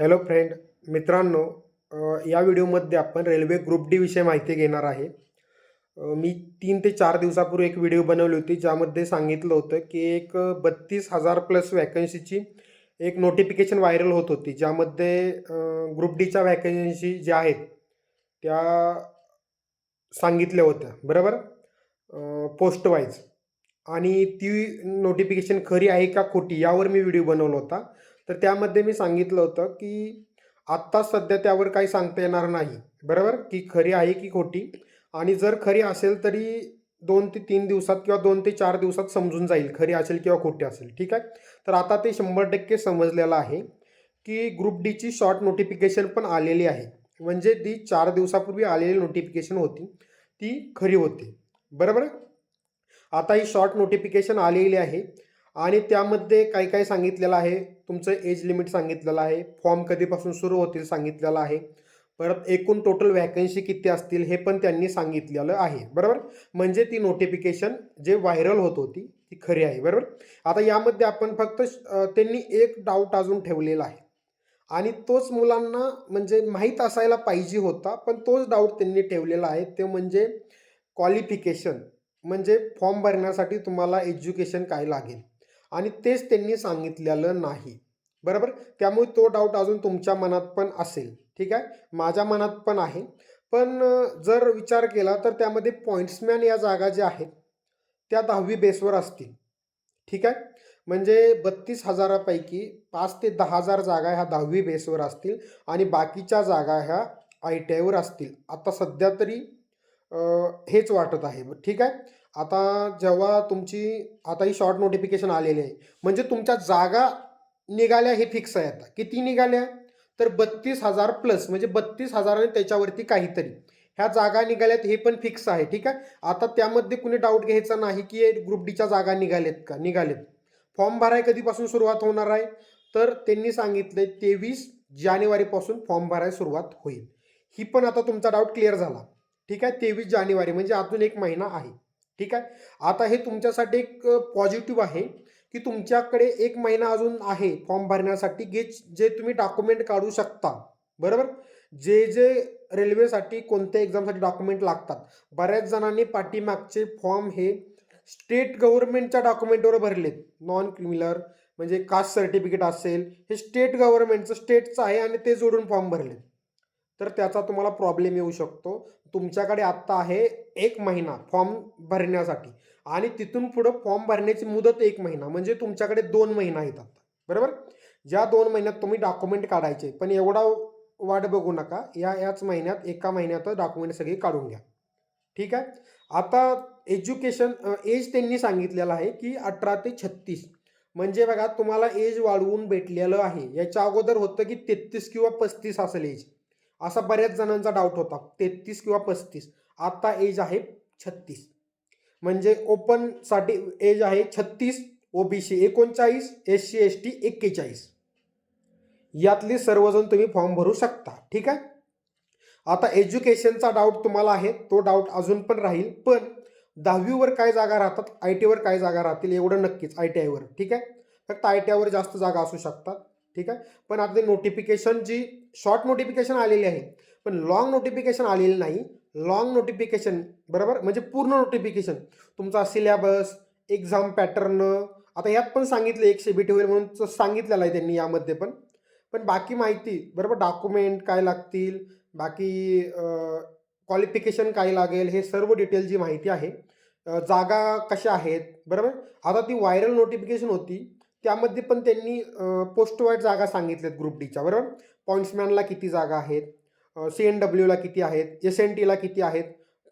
Hello friend मित्रांनो या व्हिडिओमध्ये आपण रेल्वे ग्रुप डी विषय माहिती घेणार आहे. मी तीन ते चार दिवसापूर्वी एक व्हिडिओ बनवली होती ज्यामध्ये सांगितलं होतं की एक बत्तीस हजार प्लस वॅकन्सीची एक नोटिफिकेशन व्हायरल होत होती ज्यामध्ये ग्रुप डीच्या वॅकन्सी ज्या आहेत त्या सांगितल्या होत्या. बरोबर? पोस्ट वाईज आणि ती नोटिफिकेशन खरी आहे का खोटी यावर मी व्हिडिओ बनवला होता. तर त्यामध्ये मी सांगितलं होतं की आत्ता सध्या त्यावर काही सांगता येणार नाही. बरोबर? की खरी आहे की खोटी? आणि जर खरी असेल तरी दोन ते तीन दिवसात किंवा दोन ते चार दिवसात समजून जाईल खरी असेल किंवा खोटी असेल. ठीक आहे? तर आता ते शंभर टक्के समजलेलं आहे की ग्रुप डीची शॉर्ट नोटिफिकेशन पण आलेली आहे. म्हणजे ती चार दिवसापूर्वी आलेली नोटिफिकेशन होती. ती खरी होती. बरोबर? आता ही शॉर्ट नोटिफिकेशन आलेली आहे. आणि त्यामध्ये काय काय सांगितलेलं आहे. तुमचं एज लिमिट सांगितलेलं आहे. फॉर्म कधीपासून सुरू होतील सांगितलेलं आहे. परत एकूण टोटल वॅकन्सी किती असतील हे पण त्यांनी सांगितलेलं आहे. बरोबर? म्हणजे ती नोटिफिकेशन जे व्हायरल होत होती ती खरी आहे. बरोबर? आता यामध्ये आपण फक्त त्यांनी एक डाऊट अजून ठेवलेला आहे. आणि तोच मुलांना म्हणजे माहीत असायला पाहिजे होता पण तोच डाऊट त्यांनी ठेवलेला आहे. ते म्हणजे क्वालिफिकेशन म्हणजे फॉर्म भरण्यासाठी तुम्हाला एज्युकेशन काय लागेल? आणि तेच त्यांनी सांगितलेलं नाही. बरोबर? त्यामुळे तो डाऊट अजून तुमच्या मनात पण असेल. ठीक आहे? माझ्या मनात पण आहे. पण जर विचार केला तर त्यामध्ये पॉईंट्समॅन या जागा ज्या आहेत त्या दहावी बेसवर असतील. ठीक आहे? म्हणजे बत्तीस हजारापैकी पाच ते दहा हजार जागा ह्या दहावी बेसवर असतील आणि बाकीच्या जागा ह्या आय टी आयवर असतील. आता सध्या तरी हेच वाटत आहे. ठीक आहे? आता जेव्हा तुमची आता ही शॉर्ट नोटिफिकेशन आलेली आहे. म्हणजे तुमच्या जागा निघाल्या हे फिक्स आहे आता. किती निघाल्या? तर बत्तीस हजार प्लस म्हणजे बत्तीस हजार आणि त्याच्यावरती काहीतरी. ह्या जागा निघाल्यात हे पण फिक्स आहे ठीक आहे? आता त्यामध्ये कुणी डाऊट घ्यायचा नाही की ग्रुप डीच्या जागा निघाल्यात का? निघालेत. फॉर्म भराय कधीपासून सुरुवात होणार आहे? तर त्यांनी सांगितले तेवीस जानेवारीपासून फॉर्म भरायला सुरुवात होईल. ही पण आता तुमचा डाऊट क्लिअर झाला. ठीक आहे? तेवीस जानेवारी म्हणजे अजून एक महिना आहे. ठीक आहे? आता हे तुमच्यासाठी एक पॉझिटिव्ह आहे की तुमच्याकडे एक महिना अजून आहे फॉर्म भरण्यासाठी जे जे तुम्ही डॉक्युमेंट काढू शकता. बरोबर? जे जे रेल्वेसाठी कोणत्या एक्झामसाठी डॉक्युमेंट लागतात. बऱ्याच जणांनी पाठीमागचे फॉर्म हे स्टेट गव्हर्नमेंटच्या डॉक्युमेंटवर भरलेत. नॉन क्रिमिलर म्हणजे कास्ट सर्टिफिकेट असेल हे स्टेट गव्हर्नमेंटचं स्टेटचं आहे आणि ते जोडून फॉर्म भरलेत. तर त्याचा तुम्हाला प्रॉब्लेम येऊ शकतो. तुमच्याकडे आत्ता आहे एक महिना फॉर्म भरण्यासाठी. आणि तिथून पुढं फॉर्म भरण्याची मुदत एक महिना म्हणजे तुमच्याकडे दोन महिना येतात बरोबर? ज्या दोन महिन्यात तुम्ही डॉक्युमेंट काढायचे पण एवढा वाट बघू नका. या याच महिन्यात एका महिन्यातच डॉक्युमेंट सगळे काढून घ्या. ठीक आहे? आता एज्युकेशन एज त्यांनी सांगितलेलं आहे की अठरा ते छत्तीस. म्हणजे बघा तुम्हाला एज वाढवून भेटलेलं आहे. याच्या अगोदर होतं की तेहतीस किंवा पस्तीस असेल एज असा बऱ्याच जणांचा डाऊट होता. तेहतीस किंवा पस्तीस. आता एज आहे छत्तीस. म्हणजे ओपनसाठी एज आहे छत्तीस ओबीसी एकोणचाळीस एस सी एस टी एक्केचाळीस. यातले सर्वजण तुम्ही फॉर्म भरू शकता. ठीक आहे? आता एज्युकेशनचा डाऊट तुम्हाला आहे. तो डाऊट अजून पण राहील. पण दहावीवर काय जागा राहतात? आय टीवर काय जागा राहतील? एवढं नक्कीच आय टी आयवर ठीक आहे? फक्त आय टी आयवर जास्त जागा असू शकतात. ठीक आहे? पण आता नोटिफिकेशन जी शॉर्ट नोटिफिकेशन आलेली आहे. पण लॉंग नोटिफिकेशन आलेली नाही. लॉंग नोटिफिकेशन बरोबर? म्हणजे पूर्ण नोटिफिकेशन तुमचा सिलेबस एक्झाम पॅटर्न आता यात पण सांगितलं एकशे बी होईल म्हणून सांगितलेलं आहे त्यांनी यामध्ये पण. पण बाकी माहिती बरोबर? डॉक्युमेंट काय लागतील? बाकी क्वालिफिकेशन काय लागेल? हे सर्व डिटेल जी माहिती आहे. जागा कशा आहेत? बरोबर? आता ती व्हायरल नोटिफिकेशन होती. त्यामध्ये पण त्यांनी पोस्ट वाईड जागा सांगितल्यात ग्रुप डीच्या बरोबर? पॉईंट्समॅनला किती जागा आहेत? सी एन डब्ल्यूला किती आहेत? एस एन टीला किती आहेत?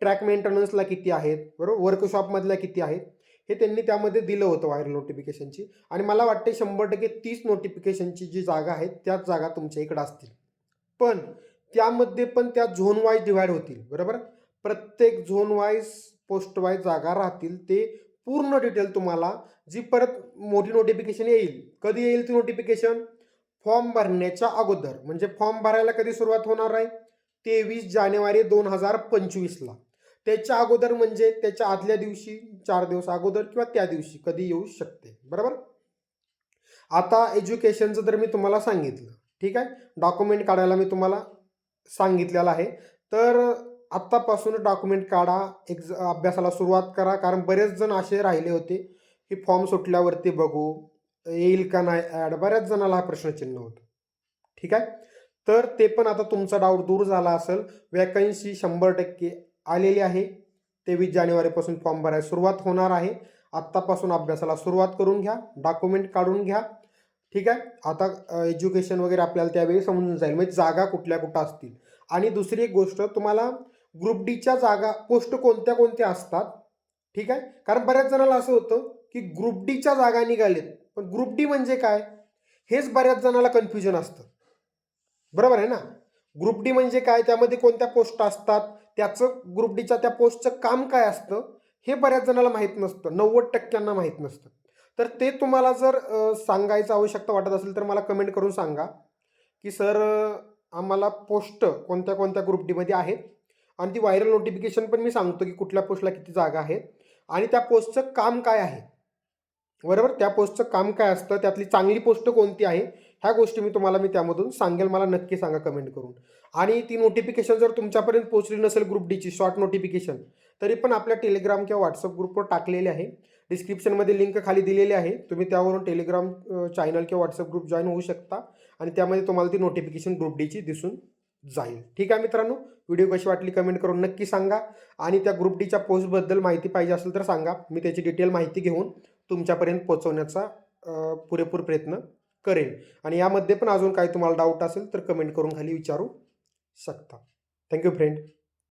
ट्रॅक मेंटेनन्सला किती आहेत? बरोबर? वर्कशॉपमधल्या किती आहेत? हे त्यांनी त्यामध्ये दिलं होतं व्हायरल नोटिफिकेशनची आणि मला वाटते शंभर टक्के तीस नोटिफिकेशनची जी जागा आहेत त्याच जागा तुमच्या इकडं असतील. पण त्यामध्ये पण त्या झोन वाईज डिवाईड होतील बरोबर? प्रत्येक झोन वाईज पोस्ट वाईज जागा राहतील ते पूर्ण डिटेल तुम्हाला जी परत मोठी नोटिफिकेशन येईल. कधी येईल ती नोटिफिकेशन फॉर्म भरण्याच्या अगोदर. म्हणजे फॉर्म भरायला कधी सुरुवात होणार आहे? तेवीस जानेवारी दोन हजार पंचवीसला. त्याच्या अगोदर म्हणजे त्याच्या आदल्या दिवशी चार दिवस अगोदर किंवा त्या दिवशी कधी येऊ शकते. बरोबर? आता एज्युकेशनचं तर मी तुम्हाला सांगितलं. ठीक आहे? डॉक्युमेंट काढायला मी तुम्हाला सांगितलेलं आहे. तर आत्तापासून डॉक्युमेंट काढा एक्झ अभ्यासाला सुरुवात करा. कारण बरेच जण असे राहिले होते की फॉर्म सुटल्यावरती बघू येईल का नाही ॲड बऱ्याच जणाला हा प्रश्नचिन्ह होतं. ठीक आहे? तर ते पण आता तुमचा डाऊट दूर झाला असेल. वॅकन्सी शंभर टक्के आलेली आहे. तेवीस जानेवारीपासून फॉर्म भरायला सुरुवात होणार आहे. आत्तापासून अभ्यासाला सुरुवात करून घ्या. डॉक्युमेंट काढून घ्या. ठीक आहे? आता एज्युकेशन वगैरे आपल्याला त्यावेळी समजून जाईल. म्हणजे जागा कुठल्या कुठं असतील. आणि दुसरी एक गोष्ट तुम्हाला ग्रुप डीच्या जागा पोस्ट कोणत्या कोणत्या असतात? ठीक आहे? कारण बऱ्याच जणाला असं होतं की ग्रुप डीच्या जागा निघालेत. पण ग्रुप डी म्हणजे काय? हेच बऱ्याच जणाला कन्फ्युजन असतं. बरोबर आहे ना? ग्रुप डी म्हणजे काय? त्यामध्ये कोणत्या पोस्ट असतात? त्याचं ग्रुप डीच्या त्या पोस्टचं काम काय असतं? हे बऱ्याच जणाला माहीत नसतं. नव्वद टक्क्यांना माहीत नसतं. तर ते तुम्हाला जर सांगायचं आवश्यकता वाटत असेल तर मला कमेंट करून सांगा. की सर आम्हाला पोस्ट कोणत्या कोणत्या ग्रुप डीमध्ये आहेत? आणि ती व्हायरल नोटिफिकेशन पण मी सांगतो की कुठल्या पोस्टला किती जागा आहे आणि त्या पोस्टचं काम काय आहे. बरोबर? त्या पोस्टचं काम काय असतं? त्यातली चांगली पोस्ट कोणती आहे? ह्या गोष्टी मी तुम्हाला मी त्यामधून सांगेल. मला नक्की सांगा कमेंट करून. आणि ती नोटिफिकेशन जर तुमच्यापर्यंत पोहोचली नसेल ग्रुप डीची शॉर्ट नोटिफिकेशन तरी पण आपल्या टेलिग्राम किंवा व्हॉट्सअप ग्रुपवर टाकलेले आहे. डिस्क्रिप्शनमध्ये लिंक खाली दिलेली आहे. तुम्ही त्यावरून टेलिग्राम चॅनल किंवा व्हॉट्सअप ग्रुप जॉईन होऊ शकता. आणि त्यामध्ये तुम्हाला ती नोटिफिकेशन ग्रुप डीची दिसून जाईल. ठीक आहे मित्रांनो? व्हिडिओ कशी वाटली कमेंट करून नक्की सांगा. आणि त्या ग्रुप डीच्या पोस्टबद्दल माहिती पाहिजे असेल तर सांगा. मी त्याची डिटेल माहिती घेऊन तुमच्यापर्यंत पोहोचवण्याचा पुरेपूर प्रयत्न करेन. आणि यामध्ये पण अजून काही तुम्हाला डाऊट असेल तर कमेंट करून खाली विचारू शकता. Thank you friend